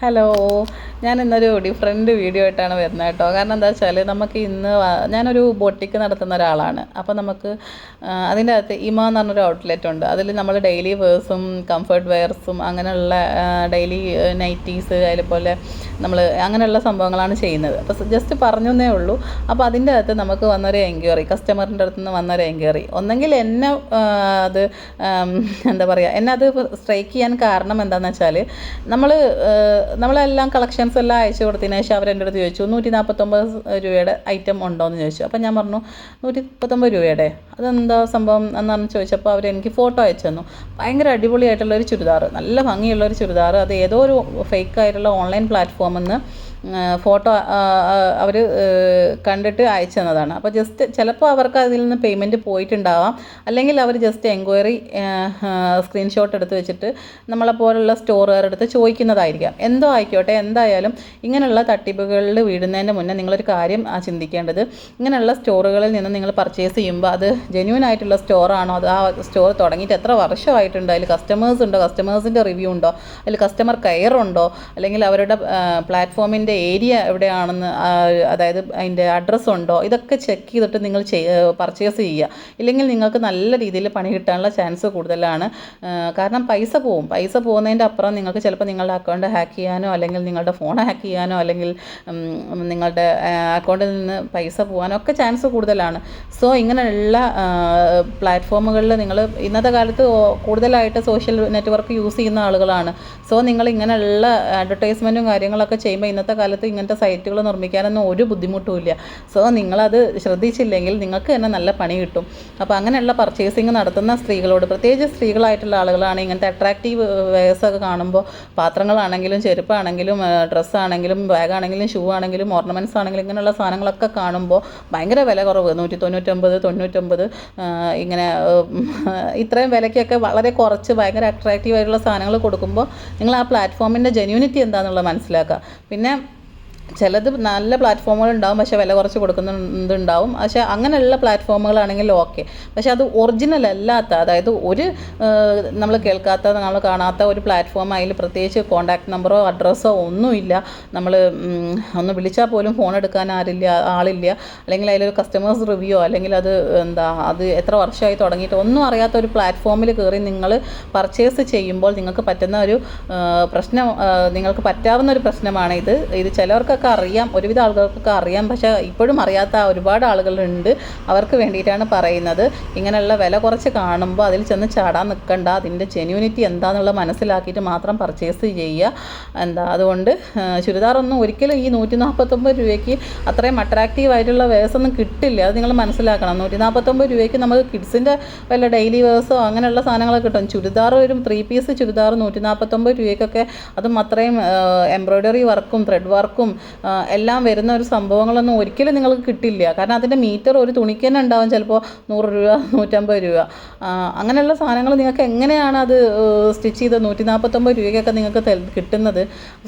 Hello. ഞാൻ ഇന്നൊരു different video ആയിട്ടാണ് വരുന്നത് കേട്ടോ. കാരണം എന്താ വെച്ചാൽ നമുക്ക് ഇന്ന് ഞാനൊരു ബൊട്ടിക്ക് നടത്തുന്ന ഒരാളാണ്. അപ്പോൾ നമുക്ക് അതിന്റെ അകത്ത് ഇമ എന്ന് പറഞ്ഞൊരു ഔട്ട്ലെറ്റ് ഉണ്ട്. അതിൽ നമ്മൾ ഡെയിലി വേഴ്സും കംഫർട്ട് വെയർസും അങ്ങനെയുള്ള ഡെയിലി നൈറ്റീസ് അതുപോലെ നമ്മൾ അങ്ങനെയുള്ള സംഭവങ്ങളാണ് ചെയ്യുന്നത്. അപ്പോൾ ജസ്റ്റ് പറഞ്ഞു ഉള്ളൂ. അപ്പോൾ അതിന്റെ അകത്ത് നമുക്ക് വന്നൊരു എൻക്വയറി കസ്റ്റമറിന്റെ അടുത്ത് നിന്ന് വന്നൊരു എൻക്വയറി ഒന്നെങ്കിൽ എന്നെ അത് എന്താ പറയുക എന്നെ അത് സ്ട്രൈക്ക് ചെയ്യാൻ കാരണം എന്താണെന്ന് വെച്ചാൽ നമ്മൾ നമ്മളെല്ലാം കളക്ഷൻസ് എല്ലാം അയച്ചു കൊടുത്തതിന് ശേഷം അവർ എന്റെ അടുത്ത് ചോദിച്ചു നൂറ്റി നാൽപ്പത്തൊമ്പത് രൂപയുടെ ഐറ്റം ഉണ്ടോ എന്ന് ചോദിച്ചു. അപ്പോൾ ഞാൻ പറഞ്ഞു നൂറ്റി മുപ്പത്തൊമ്പത് രൂപയുടെ? അതെന്താ സംഭവം? എന്നാണ് ചോദിച്ചപ്പോൾ അവർ എനിക്ക് ഫോട്ടോ അയച്ചു തന്നു. ഭയങ്കര അടിപൊളിയായിട്ടുള്ള ഒരു ചുരിദാർ നല്ല ഭംഗിയുള്ള ഒരു ചുരിദാർ അത് ഏതോ ഒരു ഫേക്ക് ആയിട്ടുള്ള ഓൺലൈൻ പ്ലാറ്റ്ഫോമിൽ നിന്ന് ഫോട്ടോ അവർ കണ്ടിട്ട് അയച്ചു തന്നതാണ്. അപ്പോൾ ജസ്റ്റ് ചിലപ്പോൾ അവർക്ക് അതിൽ നിന്ന് പേയ്മെന്റ് പോയിട്ടുണ്ടാവാം. അല്ലെങ്കിൽ അവർ ജസ്റ്റ് എൻക്വയറി സ്ക്രീൻഷോട്ട് എടുത്ത് വെച്ചിട്ട് നമ്മളെപ്പോലുള്ള സ്റ്റോറുകാരുടെ അടുത്ത് ചോദിക്കുന്നതായിരിക്കാം. എന്തോ ആയിക്കോട്ടെ എന്തായാലും ഇങ്ങനെയുള്ള തട്ടിപ്പുകളിൽ വീടുന്നതിന്റെ മുന്നേ നിങ്ങളൊരു കാര്യം ചിന്തിക്കേണ്ടത്. ഇങ്ങനെയുള്ള സ്റ്റോറുകളിൽ നിന്ന് നിങ്ങൾ പർച്ചേസ് ചെയ്യുമ്പോൾ അത് ജെന്യൂൻ ആയിട്ടുള്ള സ്റ്റോറാണോ അത് ആ സ്റ്റോർ തുടങ്ങിയിട്ട് എത്ര വർഷമായിട്ടുണ്ട്? അതിൽ കസ്റ്റമേഴ്സ് ഉണ്ടോ? കസ്റ്റമേഴ്സിന്റെ റിവ്യൂ ഉണ്ടോ? അതിൽ കസ്റ്റമർ കെയർ ഉണ്ടോ? അല്ലെങ്കിൽ അവരുടെ പ്ലാറ്റ്ഫോമിന്റെ ഏരിയ എവിടെയാണെന്ന് അതായത് അതിന്റെ അഡ്രസ്സ് ഉണ്ടോ ഇതൊക്കെ ചെക്ക് ചെയ്തിട്ട് നിങ്ങൾ പർച്ചേസ് ചെയ്യുക. ഇല്ലെങ്കിൽ നിങ്ങൾക്ക് നല്ല രീതിയിൽ പണി കിട്ടാനുള്ള ചാൻസ് കൂടുതലാണ്. കാരണം പൈസ പോവും. പൈസ പോകുന്നതിന്റെ അപ്പുറം നിങ്ങൾക്ക് ചിലപ്പോൾ നിങ്ങളുടെ അക്കൗണ്ട് ഹാക്ക് ചെയ്യാനോ അല്ലെങ്കിൽ നിങ്ങളുടെ ഫോൺ ഹാക്ക് ചെയ്യാനോ അല്ലെങ്കിൽ നിങ്ങളുടെ അക്കൗണ്ടിൽ നിന്ന് പൈസ പോകാനോ ഒക്കെ ചാൻസ് കൂടുതലാണ്. സോ ഇങ്ങനെയുള്ള പ്ലാറ്റ്ഫോമുകളിൽ നിങ്ങൾ ഇന്നത്തെ കാലത്ത് കൂടുതലായിട്ട് സോഷ്യൽ നെറ്റ്വർക്ക് യൂസ് ചെയ്യുന്ന ആളുകളാണ്. സോ നിങ്ങൾ ഇങ്ങനെയുള്ള അഡ്വർടൈസ്മെന്റും കാര്യങ്ങളൊക്കെ ചെയ്യുമ്പോൾ ഇന്നത്തെ കാലത്ത് ഇങ്ങനത്തെ സൈറ്റുകൾ നിർമ്മിക്കാനൊന്നും ഒരു ബുദ്ധിമുട്ടുമില്ല സോ നിങ്ങളത് ശ്രദ്ധിച്ചില്ലെങ്കിൽ നിങ്ങൾക്ക് തന്നെ നല്ല പണി കിട്ടും. അപ്പോൾ അങ്ങനെയുള്ള പർച്ചേസിങ് നടത്തുന്ന സ്ത്രീകളോട് പ്രത്യേകിച്ച് സ്ത്രീകളായിട്ടുള്ള ആളുകളാണ് ഇങ്ങനത്തെ അട്രാക്റ്റീവ് വേഴ്സൊക്കെ കാണുമ്പോൾ പാത്രങ്ങളാണെങ്കിലും ചെരുപ്പാണെങ്കിലും ഡ്രസ്സാണെങ്കിലും ബാഗാണെങ്കിലും ഷൂ ആണെങ്കിലും ഓർണമെന്റ്സ് ആണെങ്കിലും ഇങ്ങനെയുള്ള സാധനങ്ങളൊക്കെ കാണുമ്പോൾ ഭയങ്കര വില കുറവ്. നൂറ്റി തൊണ്ണൂറ്റൊമ്പത് തൊണ്ണൂറ്റൊമ്പത് ഇങ്ങനെ ഇത്രയും വിലയ്ക്കൊക്കെ വളരെ കുറച്ച് ഭയങ്കര അട്രാക്റ്റീവ് ആയിട്ടുള്ള സാധനങ്ങൾ കൊടുക്കുമ്പോൾ നിങ്ങൾ ആ പ്ലാറ്റ്ഫോമിന്റെ ജെന്യൂനിറ്റി എന്താണെന്നുള്ളത് മനസ്സിലാക്കുക. പിന്നെ ചിലത് നല്ല പ്ലാറ്റ്ഫോമുകൾ ഉണ്ടാവും പക്ഷേ വില കുറച്ച് കൊടുക്കുന്നുണ്ടാവും പക്ഷേ അങ്ങനെയുള്ള പ്ലാറ്റ്ഫോമുകളാണെങ്കിൽ ഓക്കെ പക്ഷേ അത് ഒറിജിനൽ അല്ലാത്ത അതായത് ഒരു നമ്മൾ കേൾക്കാത്ത നമ്മൾ കാണാത്ത ഒരു പ്ലാറ്റ്ഫോം അതിൽ പ്രത്യേകിച്ച് കോൺടാക്ട് നമ്പറോ അഡ്രസ്സോ ഒന്നുമില്ല. നമ്മൾ ഒന്ന് വിളിച്ചാൽ പോലും ഫോൺ എടുക്കാൻ ആരില്ല ആളില്ല. അല്ലെങ്കിൽ അതിലൊരു കസ്റ്റമേഴ്സ് റിവ്യൂ അല്ലെങ്കിൽ അത് എന്താ അത് എത്ര വർഷമായി തുടങ്ങിയിട്ട് ഒന്നും അറിയാത്ത ഒരു പ്ലാറ്റ്ഫോമിൽ കയറി നിങ്ങൾ പർച്ചേസ് ചെയ്യുമ്പോൾ നിങ്ങൾക്ക് പറ്റുന്ന ഒരു പ്രശ്നം നിങ്ങൾക്ക് പറ്റാവുന്ന ഒരു പ്രശ്നമാണ് ഇത് ഇത് ചിലവർക്കൊക്കെ അറിയാം ഒരുവിധ ആളുകൾക്കൊക്കെ അറിയാം. പക്ഷേ ഇപ്പോഴും അറിയാത്ത ഒരുപാട് ആളുകളുണ്ട്. അവർക്ക് വേണ്ടിയിട്ടാണ് പറയുന്നത്. ഇങ്ങനെയുള്ള വില കുറച്ച് കാണുമ്പോൾ അതിൽ ചെന്ന് ചാടാൻ നിൽക്കണ്ട അതിന്റെ ജെന്യൂനിറ്റി എന്താണെന്നുള്ള മനസ്സിലാക്കിയിട്ട് മാത്രം പർച്ചേസ് ചെയ്യുക. എന്താ അതുകൊണ്ട് ചുരിദാറൊന്നും ഒരിക്കലും ഈ നൂറ്റി നാൽപ്പത്തൊമ്പത് രൂപയ്ക്ക് അത്രയും അട്രാക്റ്റീവ് ആയിട്ടുള്ള വേഴ്സൊന്നും കിട്ടില്ല. അത് നിങ്ങൾ മനസ്സിലാക്കണം. നൂറ്റി നാൽപ്പത്തൊമ്പത് രൂപയ്ക്ക് നമുക്ക് കിഡ്സിന്റെ വല്ല ഡെയിലി വേഴ്സോ അങ്ങനെയുള്ള സാധനങ്ങളൊക്കെ കിട്ടും. ചുരിദാർ വരും ത്രീ പീസ് ചുരിദാർ നൂറ്റി നാൽപ്പത്തൊമ്പത് രൂപയ്ക്കൊക്കെ അതും അത്രയും എംബ്രോയ്ഡറി വർക്കും ത്രെഡ് വർക്കും എല്ലാം വരുന്ന ഒരു സംഭവങ്ങളൊന്നും ഒരിക്കലും നിങ്ങൾക്ക് കിട്ടില്ല. കാരണം അതിന്റെ മീറ്റർ ഒരു തുണിക്ക് തന്നെ ഉണ്ടാവും ചിലപ്പോൾ നൂറ് രൂപ നൂറ്റമ്പത് രൂപ. അങ്ങനെയുള്ള സാധനങ്ങൾ നിങ്ങൾക്ക് എങ്ങനെയാണ് അത് സ്റ്റിച്ച് ചെയ്ത് നൂറ്റി നാൽപ്പത്തൊമ്പത് രൂപയ്ക്കൊക്കെ നിങ്ങൾക്ക് കിട്ടുന്നത്?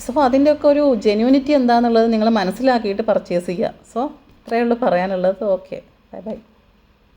സോ അതിന്റെയൊക്കെ ഒരു ജെന്യൂനിറ്റി എന്താണെന്നുള്ളത് നിങ്ങൾ മനസ്സിലാക്കിയിട്ട് പർച്ചേസ് ചെയ്യുക. സോ ഇത്രയേ ഉള്ളൂ പറയാനുള്ളത്. ഓക്കെ. Bye bye.